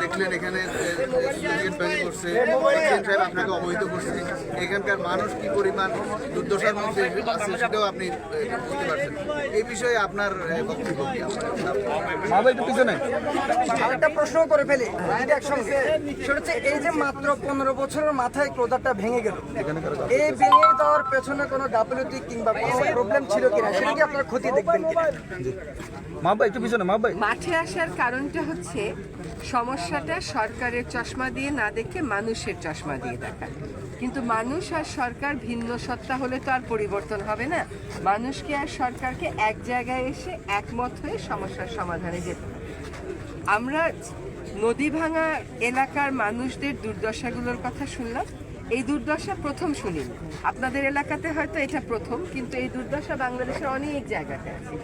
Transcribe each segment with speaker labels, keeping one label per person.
Speaker 1: দেখলেন এখানে স্টুডেন্ট ভেঙে পড়ছে সাহেব আপনাকে অবহিত করছে এখানকার মানুষ কি পরিমাণ দুর্দশার মধ্যে আছে সেটাও আপনি বুঝতে পারছেন এই বিষয়ে আপনার বক্তব্য কি
Speaker 2: আরেকটা প্রশ্ন করে ফেলি যদি একসঙ্গে সেটা হচ্ছে এই যে মাত্র পনেরো বছরের মাথায় ক্রোধারটা ভেঙে গেল এই ভেঙে দেওয়ার পেছনে কোনো গাফিলতি কিংবা কোনো প্রবলেম ছিল কিনা সেটা কি আপনার ক্ষতি দেখবেন কিনা
Speaker 3: মা ভাই একটু পিছনে মা ভাই
Speaker 4: মাঠে আসার কারণটা হচ্ছে সমস্যাটা সরকারের চশমা দিয়ে না দেখে মানুষের চশমা দিয়ে দেখা। কিন্তু মানুষ আর সরকার ভিন্ন সত্তা হলে তো আর পরিবর্তন হবে না। মানুষকে আর সরকারকে এক জায়গায় এসে একমত হয়ে সমস্যার সমাধানে যেতে আমরা নদী ভাঙা এলাকার মানুষদের দুর্দশাগুলোর কথা শুনলাম। এই দুর্দশা প্রথম শুনিনি। আপনাদের এলাকাতে হয়তো এটা প্রথম, কিন্তু এই দুর্দশা বাংলাদেশের অনেক জায়গাতে আছে।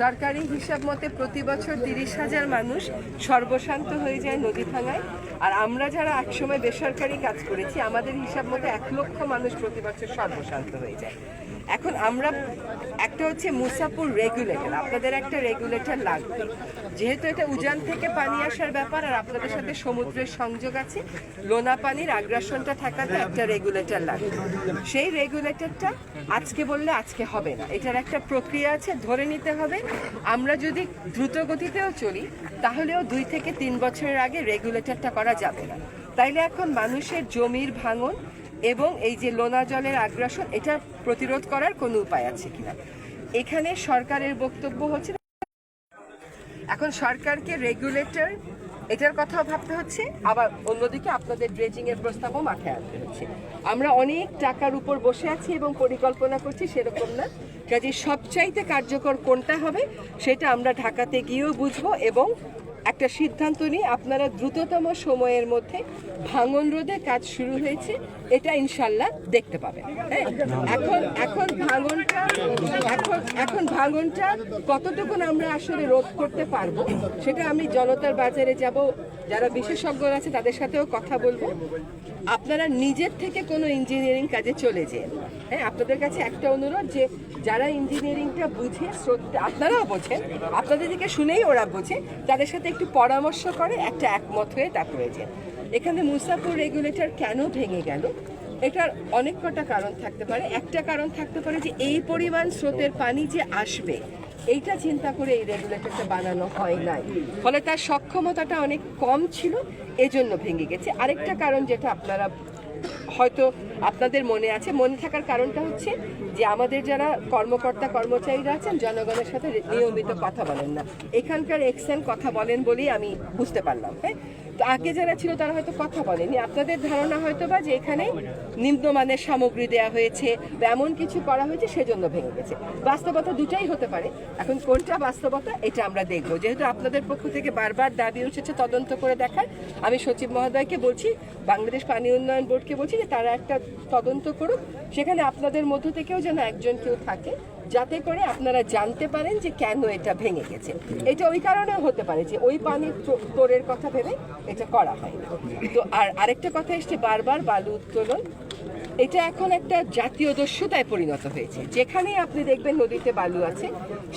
Speaker 4: সরকারি হিসাব মতে প্রতি বছর তিরিশ হাজার মানুষ সর্বশান্ত হয়ে যায় নদী ভাঙায়। আর আমরা যারা একসময় বেসরকারি কাজ করেছি, আমাদের হিসাব মতে এক লক্ষ মানুষ প্রতি বছর সর্বশান্ত হয়ে যায়। এখন আমরা একটা হচ্ছে মুসাপুর রেগুলেটর, আপনাদের একটা রেগুলেটর লাগবে। যেহেতু এটা উজান থেকে পানি আসার ব্যাপার, আর আপনাদের সাথে সমুদ্রের সংযোগ আছে, লোনা পানির আগ্রাসনটা থাকাতে একটা রেগুলেটর লাগবে। সেই রেগুলেটরটা আজকে বললে আজকে হবে না। এটার একটা প্রক্রিয়া আছে, ধরে নিতে হবে, আমরা যদি দ্রুত গতিতেও চলি, তাহলেও দুই থেকে তিন বছরের আগে রেগুলেটরটা করা যাবে না। তাইলে এখন মানুষের জমির ভাঙন এবং এই যে লোনা জলের আগ্রাসন, এটা প্রতিরোধ করার কোনো উপায় আছে কিনা? এখানে সরকারের বক্তব্য হচ্ছে, এখন সরকারকে রেগুলেটর এটার কথাও ভাবতে হচ্ছে, আবার অন্যদিকে আপনাদের ড্রেজিং এর প্রস্তাবও মাথায় আনতে হচ্ছে। আমরা অনেক টাকার উপর বসে আছি এবং পরিকল্পনা করছি, সেরকম না। কাজে সবচাইতে কার্যকর কোনটা হবে, সেটা আমরা ঢাকাতে গিয়েও বুঝব এবং একটা সিদ্ধান্ত নিয়ে আপনারা দ্রুততম সময়ের মধ্যে ভাঙন রোধে কাজ শুরু হয়েছে, এটা ইনশাল্লাহ দেখতে পাবেন হ্যাঁ? এখন এখন ভাঙনটা এখন ভাঙনটা কতটুকুন আমরা আসলে রোধ করতে পারব, সেটা আমি জনতার বাজারে যাব। যারা বিশেষজ্ঞ আছে, তাদের সাথেও কথা বলব। আপনারা নিজের থেকে কোনো ইঞ্জিনিয়ারিং কাজে চলে যেন। হ্যাঁ আপনাদের কাছে একটা অনুরোধ যে, যারা ইঞ্জিনিয়ারিংটা বুঝে, শ্রদ্ধা, আপনারাও বোঝেন, আপনাদের দিকে শুনেই ওরা বোঝে, তাদের সাথে একটু পরামর্শ করে, একটা একমত হয়ে তারপরে যে এখানে মুসাফুর রেগুলেটর কেন ভেঙে গেল? এটার অনেক কটা কারণ থাকতে পারে। একটা কারণ থাকতে পারে যে এই পরিমাণ স্রোতের পানি যে আসবে, এইটা চিন্তা করে এই রেগুলেটরটা বানানো হয় নাই। ফলে তার সক্ষমতাটা অনেক কম ছিল, এজন্য ভেঙে গেছে। আরেকটা কারণ যেটা আপনারা হয়তো আপনাদের মনে আছে, মনে থাকার কারণটা হচ্ছে যে আমাদের যারা কর্মকর্তা, কর্মচারীরা আছেন, জনগণের সাথে নিয়মিত কথা বলেন না। এখানকার এক্সেন কথা বলেন বলেই আমি বুঝতে পারলাম হ্যাঁ? আগে যারা ছিল তারা হয়তো কথা বলেনি। আপনাদের ধারণা হয়তো বা যে এখানে নিম্নমানের সামগ্রী দেওয়া হয়েছে বা এমন কিছু করা হয়েছে সেজন্য ভেঙে গেছে। বাস্তবতা দুটাই হতে পারে। এখন কোনটা বাস্তবতা এটা আমরা দেখব। যেহেতু আপনাদের পক্ষ থেকে বারবার দাবি উঠেছে তদন্ত করে দেখার, আমি সচিব মহোদয়কে বলছি, বাংলাদেশ পানি উন্নয়ন বোর্ডকে বলছি যে তারা একটা তদন্ত করুক। সেখানে আপনাদের মধ্য থেকেও যেন একজন কেউ থাকে যাতে করে আপনারা জানতে পারেন যে কেন এটা ভেঙে গেছে। এটা ওই কারণে হতে পারে যে ওই পানির তোরের কথা ভেবে এটা করা হয় তো আর আরেকটা কথা এসছে বারবার, বালু উত্তোলন। এটা এখন একটা জাতীয় দস্যুতায় পরিণত হয়েছে। যেখানেই আপনি দেখবেন নদীতে বালু আছে,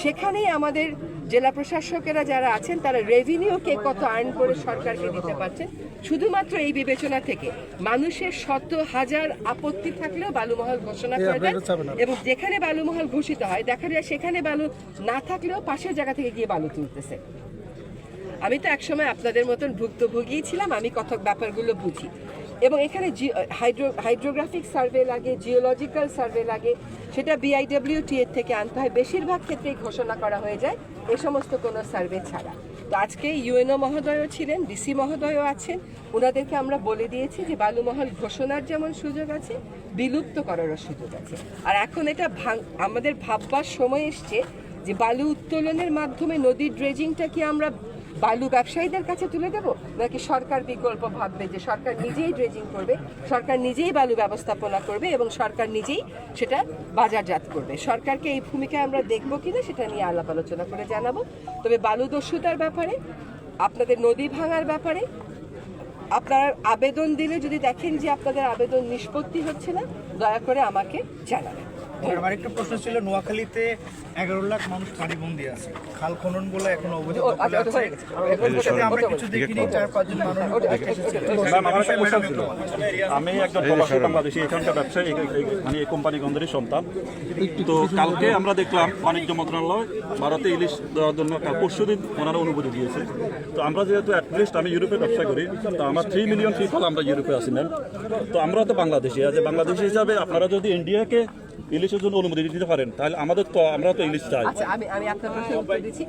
Speaker 4: সেখানেই আমাদের জেলা প্রশাসকেরা যারা আছেন তারা রেভিনিউকে কত আর্ন করে সরকারকে দিতে পারছেন? শুধুমাত্র এই বিবেচনা থেকে মানুষের শত হাজার আপত্তি থাকলেও বালুমহল ঘোষণা করে দেন এবং যেখানে বালুমহল ঘোষিত হয় দেখা যায় সেখানে বালু না থাকলেও পাশের জায়গা থেকে গিয়ে বালু তুলতেছে। আমি তো একসময় আপনাদের মতন ভুক্তভোগী ছিলাম আমি কত ব্যাপারগুলো বুঝি। এবং এখানে হাইড্রো হাইড্রোগ্রাফিক সার্ভে লাগে, জিওলজিক্যাল সার্ভে লাগে, সেটা বিআইডব্লিউটি এর থেকে আনতে হয়। বেশিরভাগ ক্ষেত্রেই ঘোষণা করা হয়ে যায় এ সমস্ত কোনো সার্ভে ছাড়া। তো আজকে ইউএনও মহোদয়ও ছিলেন, ডিসি মহোদয়ও আছেন। ওনাদেরকে আমরা বলে দিয়েছি যে বালুমহল ঘোষণার যেমন সুযোগ আছে বিলুপ্ত করারও সুযোগ আছে। আর এখন এটা ভাঙ আমাদের ভাববার সময় এসছে যে বালু উত্তোলনের মাধ্যমে নদীর ড্রেজিংটা কি আমরা বালু ব্যবসায়ীদের কাছে তুলে দেব? নাকি সরকার বিকল্প ভাববে যে সরকার নিজেই ড্রেজিং করবে, সরকার নিজেই বালু ব্যবস্থাপনা করবে এবং সরকার নিজেই সেটা বাজারজাত করবে? সরকারকে এই ভূমিকায় আমরা দেখব কিনা সেটা নিয়ে আলাপ আলোচনা করে জানাব। তবে বালু দস্যুতার ব্যাপারে, আপনাদের নদী ভাঙার ব্যাপারে, আপনার আবেদন দিলে যদি দেখেন যে আপনাদের আবেদন নিষ্পত্তি হচ্ছে না, দয়া করে আমাকে জানাবেন।
Speaker 5: আমার একটা প্রশ্ন ছিল নোয়াখালীতে এগারো লাখ মানুষ পানিবন্দি আছে। খাল খনন বলে এখন অবৈধ।
Speaker 2: আচ্ছা, হয়ে
Speaker 5: সেটা আমরা কিছু দেখিনি চার পাঁচজন মানুষ
Speaker 6: ছিল। আমি একজন প্রবাসী বাংলাদেশি এখানকার ব্যবসায়ী মানে এই কোম্পানি গন্ধেরই সন্তান। তো কালকে আমরা দেখলাম বাণিজ্য মন্ত্রণালয় ভারতে ইলিশ দেওয়ার জন্য পরশু দিন ওনারা অনুমতি দিয়েছে। তো আমরা যেহেতু অ্যাটলিস্ট আমি ইউরোপে ব্যবসা করি তো আমার থ্রি মিলিয়ন পিপল আমরা ইউরোপে আছি ম্যাম তো আমরা তো বাংলাদেশি আছে বাংলাদেশি হিসাবে আপনারা যদি ইন্ডিয়াকে ইলিশের জন্য অনুমতি দিতে পারেন তাহলে আমাদের তো আমরা তো ইলিশ চাই।
Speaker 4: আচ্ছা আমি আমি আপনার প্রশ্নের উত্তর দিচ্ছি।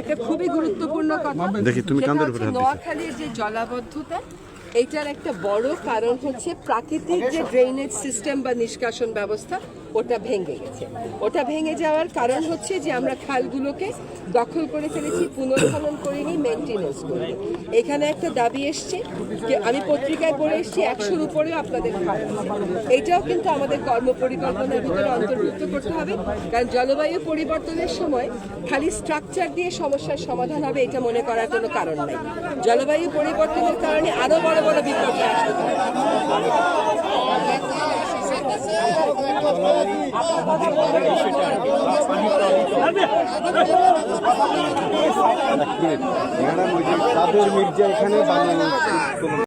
Speaker 4: একটা খুবই গুরুত্বপূর্ণ কথা
Speaker 7: দেখি, তুমি কান্দের উপরে
Speaker 4: নোয়াখালীর যে জলাবদ্ধতা এটার একটা বড় কারণ হচ্ছে প্রাকৃতিক যে ড্রেনেজ সিস্টেম বা নিষ্কাশন ব্যবস্থা ওটা ভেঙে গেছে। ওটা ভেঙে যাওয়ার কারণ হচ্ছে যে আমরা খালগুলোকে দখল করে ফেলেছি, পুনর্খনন করিনি মেনটেনেন্স করিনি। এখানে একটা দাবি এসছে যে আমি পত্রিকায় পড়ে এসেছি, একশোর উপরেও আপনাদের খাল এটাও কিন্তু আমাদের কর্মপরিকল্পনার ভিতরে অন্তর্ভুক্ত করতে হবে, কারণ জলবায়ু পরিবর্তনের সময় খালি স্ট্রাকচার দিয়ে সমস্যার সমাধান হবে এটা মনে করার কোনো কারণ নাই। জলবায়ু পরিবর্তনের কারণে আরও বড় বড় বিপর্যয় আসতে পারে।
Speaker 7: ম্যাডাম ওই যে কাদের মির্জা এখানে